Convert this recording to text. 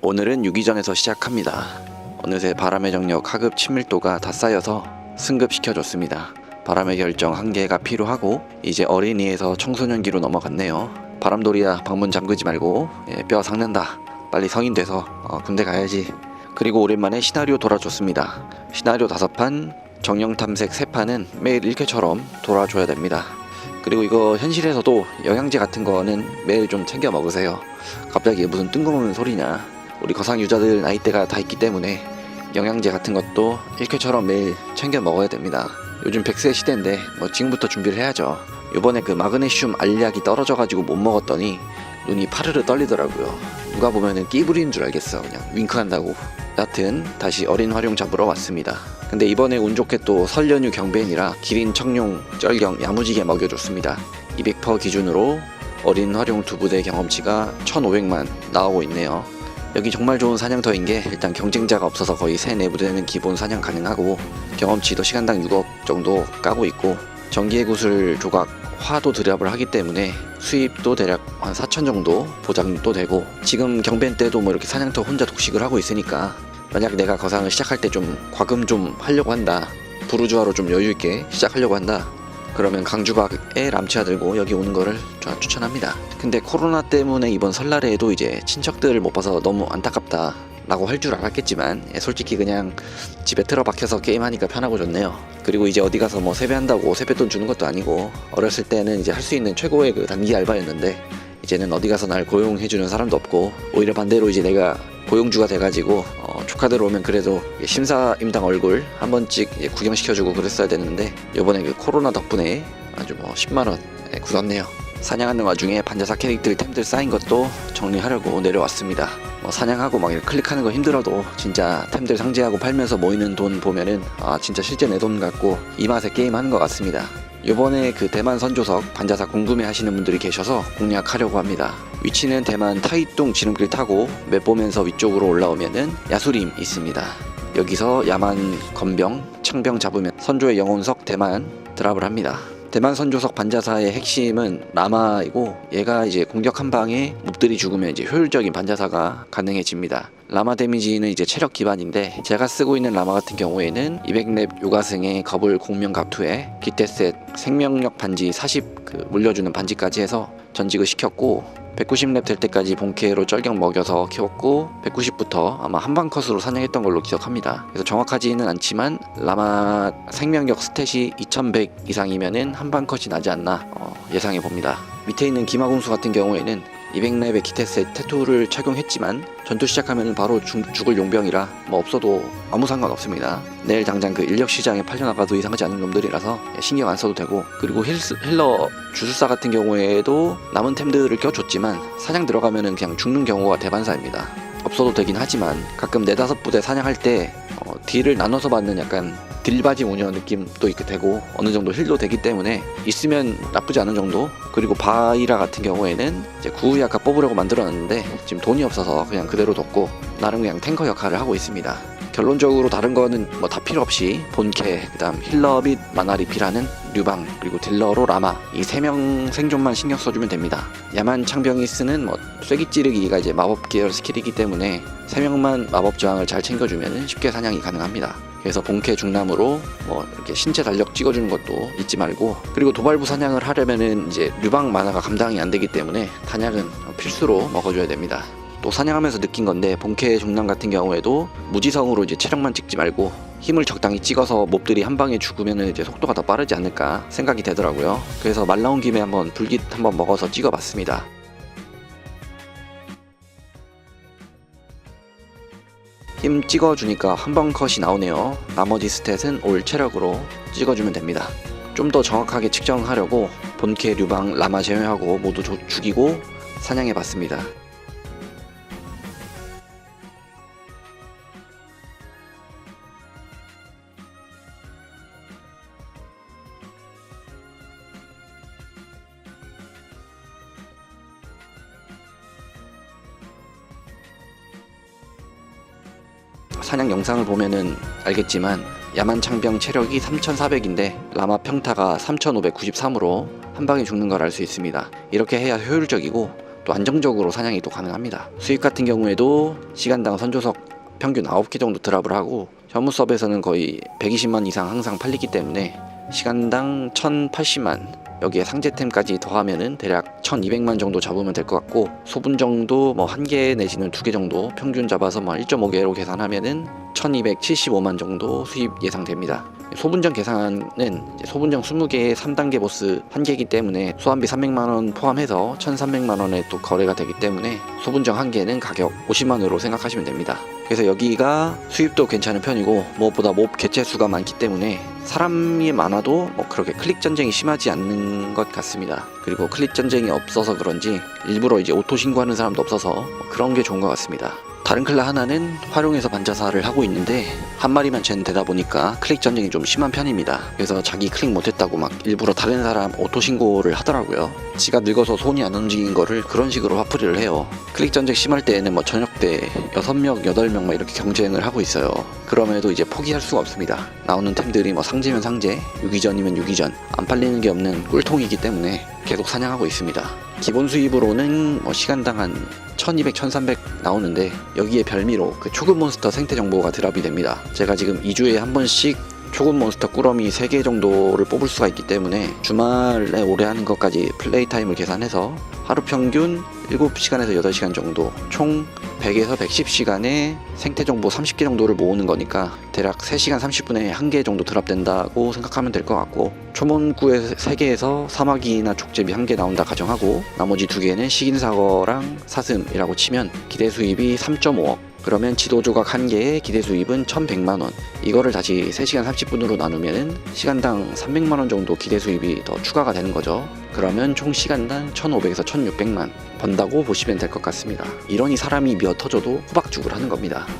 오늘은 유기전에서 시작합니다. 어느새 바람의 정력 하급 친밀도가 다 쌓여서 승급시켜줬습니다. 바람의 결정 한 개가 필요하고 이제 어린이에서 청소년기로 넘어갔네요. 바람돌이야 방문 잠그지 말고 예, 뼈 삭는다. 빨리 성인 돼서 어, 군대 가야지. 그리고 오랜만에 시나리오 돌아줬습니다. 시나리오 다섯 판, 정령 탐색 세 판은 매일 1회처럼 돌아줘야 됩니다. 그리고 이거 현실에서도 영양제 같은 거는 매일 좀 챙겨 먹으세요. 갑자기 무슨 뜬금없는 소리냐. 우리 거상 유저들 나이대가 다 있기 때문에 영양제 같은 것도 1회처럼 매일 챙겨 먹어야 됩니다. 요즘 100세 시대인데 뭐 지금부터 준비를 해야죠. 요번에 그 마그네슘 알약이 떨어져가지고 못 먹었더니 눈이 파르르 떨리더라고요. 누가 보면은 끼 부리는 줄 알겠어. 그냥 윙크한다고. 여튼 다시 어린 활용 잡으러 왔습니다. 근데 이번에 운 좋게 또 설 연휴 경배인이라 기린, 청룡, 쩔경 야무지게 먹여줬습니다. 200% 기준으로 어린 활용 두 부대 경험치가 1,500만 나오고 있네요. 여기 정말 좋은 사냥터인 게 일단 경쟁자가 없어서 거의 세네 부대는 기본 사냥 가능하고 경험치도 시간당 6억 정도 까고 있고 전기의 구슬 조각 화도 드랍을 하기 때문에 수입도 대략 한 4천 정도 보장도 되고 지금 경벤 때도 뭐 이렇게 사냥터 혼자 독식을 하고 있으니까 만약 내가 거상을 시작할 때 좀 과금 좀 하려고 한다 부르주아로 좀 여유 있게 시작하려고 한다 그러면 강주박에 람치아 들고 여기 오는 거를 저 추천합니다. 근데 코로나 때문에 이번 설날에도 이제 친척들을 못 봐서 너무 안타깝다. 라고 할 줄 알았겠지만 예, 솔직히 그냥 집에 틀어박혀서 게임하니까 편하고 좋네요. 그리고 이제 어디 가서 뭐 세배한다고 세뱃돈 주는 것도 아니고 어렸을 때는 이제 할 수 있는 최고의 그 단기 알바였는데 이제는 어디 가서 날 고용해주는 사람도 없고 오히려 반대로 이제 내가 고용주가 돼가지고 어, 조카들 오면 그래도 심사임당 얼굴 한 번씩 구경시켜주고 그랬어야 됐는데 요번에 그 코로나 덕분에 아주 뭐 10만원 굳었네요. 사냥하는 와중에 반자사 캐릭터 템들 쌓인 것도 정리하려고 내려왔습니다. 뭐 사냥하고 막 클릭하는 거 힘들어도 진짜 템들 상제하고 팔면서 모이는 돈 보면은 아 진짜 실제 내 돈 같고 이 맛에 게임하는 것 같습니다. 요번에 그 대만 선조석 반자사 궁금해 하시는 분들이 계셔서 공략하려고 합니다. 위치는 대만 타이tung 지름길 타고 맵 보면서 위쪽으로 올라오면은 야수림 있습니다. 여기서 야만 건병, 창병 잡으면 선조의 영혼석 대만 드랍을 합니다. 대만 선조석 반자사의 핵심은 라마이고 얘가 이제 공격 한 방에 몹들이 죽으면 이제 효율적인 반자사가 가능해집니다. 라마 데미지는 이제 체력 기반인데 제가 쓰고 있는 라마 같은 경우에는 200렙 요가승의 거불 공명 갑투에 기태셋 생명력 반지 40 그 물려주는 반지까지 해서 전직을 시켰고 190렙 될 때까지 본캐로 쩔경 먹여서 키웠고 190부터 아마 한방 컷으로 사냥했던 걸로 기억합니다. 그래서 정확하지는 않지만 라마 생명력 스탯이 2100 이상이면은 한방 컷이 나지 않나 어, 예상해 봅니다. 밑에 있는 기마공수 같은 경우에는 200렙의 기테스의 태투를 착용했지만 전투 시작하면 바로 죽, 죽을 용병이라 뭐 없어도 아무 상관 없습니다. 내일 당장 그 인력 시장에 팔려나가도 이상하지 않은 놈들이라서 신경 안 써도 되고 그리고 힐, 힐러 주술사 같은 경우에도 남은 템들을 껴줬지만 사냥 들어가면은 그냥 죽는 경우가 대반사입니다. 없어도 되긴 하지만 가끔 네다섯 부대 사냥할 때 어, 딜을 나눠서 받는 약간 딜바지 운영 느낌도 있게 되고 어느 정도 힐도 되기 때문에 있으면 나쁘지 않은 정도. 그리고 바이라 같은 경우에는 이제 구우이 아까 뽑으려고 만들어놨는데 지금 돈이 없어서 그냥 그대로 뒀고 나름 그냥 탱커 역할을 하고 있습니다. 결론적으로 다른 거는 뭐 다 필요 없이 본캐 그다음 힐러 및 마나 리필하는 류방 그리고 딜러로 라마 이 세 명 생존만 신경 써주면 됩니다. 야만 창병이 쓰는 뭐 쐐기 찌르기가 이제 마법 계열 스킬이기 때문에 세 명만 마법 저항을 잘 챙겨주면 쉽게 사냥이 가능합니다 그래서 본캐 중남으로 뭐 이렇게 신체 달력 찍어주는 것도 잊지 말고 그리고 도발부 사냥을 하려면은 이제 류방 만화가 감당이 안 되기 때문에 단약은 필수로 먹어줘야 됩니다. 또 사냥하면서 느낀 건데 본캐 중남 같은 경우에도 무지성으로 이제 체력만 찍지 말고 힘을 적당히 찍어서 몹들이 한 방에 죽으면 이제 속도가 더 빠르지 않을까 생각이 되더라고요. 그래서 말 나온 김에 한번 불깃 한번 먹어서 찍어봤습니다. 힘 찍어주니까 한 번 컷이 나오네요. 나머지 스탯은 올 체력으로 찍어주면 됩니다. 좀 더 정확하게 측정하려고 본캐 류방 라마 제외하고 모두 조- 죽이고 사냥해봤습니다. 사냥 영상을 보면은 알겠지만 야만 창병 체력이 3,400인데 라마 평타가 3,593으로 한 방에 죽는 걸 알 수 있습니다. 이렇게 해야 효율적이고 또 안정적으로 사냥이 또 가능합니다. 수입 같은 경우에도 시간당 선조석 평균 9개 정도 드랍을 하고 현무섭에서는 거의 120만 이상 항상 팔리기 때문에 시간당 1080만 여기에 상제템까지 더하면은 대략 1200만 정도 잡으면 될 것 같고 소분 정도 뭐 한 개 내지는 두 개 정도 평균 잡아서 뭐 1.5개로 계산하면은 1275만 정도 수입 예상됩니다. 소분정 계산은 소분정 20개의 3단계 보스 한 개이기 때문에 소환비 300만 원 포함해서 1,300만 원에 또 거래가 되기 때문에 소분정 한 개는 가격 50만 원으로 생각하시면 됩니다. 그래서 여기가 수입도 괜찮은 편이고 무엇보다 몹 개체 수가 많기 때문에 사람이 많아도 뭐 그렇게 클릭 전쟁이 심하지 않는 것 같습니다. 그리고 클릭 전쟁이 없어서 그런지 일부러 이제 오토 신고하는 사람도 없어서 뭐 그런 게 좋은 것 같습니다. 다른 클라 하나는 활용해서 반자사를 하고 있는데 한 마리만 쟨 되다 보니까 클릭 전쟁이 좀 심한 편입니다. 그래서 자기 클릭 못했다고 막 일부러 다른 사람 오토 신고를 하더라고요. 지가 늙어서 손이 안 움직인 거를 그런 식으로 화풀이를 해요. 클릭 전쟁 심할 때에는 뭐 저녁 때 6명, 8명 막 이렇게 경쟁을 하고 있어요. 그럼에도 이제 포기할 수가 없습니다. 나오는 템들이 뭐 상제면 상제, 유기전이면 유기전, 안 팔리는 게 없는 꿀통이기 때문에 계속 사냥하고 있습니다. 기본 수입으로는 뭐 시간당 한 1200, 1300 나오는데 여기에 별미로 그 초급 몬스터 생태 정보가 드랍이 됩니다. 제가 지금 2주에 한 번씩 초급 몬스터 꾸러미 3개 정도를 뽑을 수가 있기 때문에 주말에 오래 하는 것까지 플레이 타임을 계산해서 하루 평균 7시간에서 8시간 정도 총 100에서 110시간에 생태 정보 30개 정도를 모으는 거니까 대략 3시간 30분에 한 개 정도 드랍된다고 생각하면 될 것 같고 초문구에 3개에서 사마귀나 족제비 한 개 나온다 가정하고 나머지 두 개는 식인사거랑 사슴이라고 치면 기대 수입이 3.5억 그러면 지도 조각 한 개의 기대 수입은 1,100만 원. 이거를 다시 3시간 30분으로 나누면은 시간당 300만 원 정도 기대 수입이 더 추가가 되는 거죠. 그러면 총 시간당 1,500에서 1,600만 번다고 보시면 될 것 같습니다. 이러니 사람이 미어 터져도 호박죽을 하는 겁니다.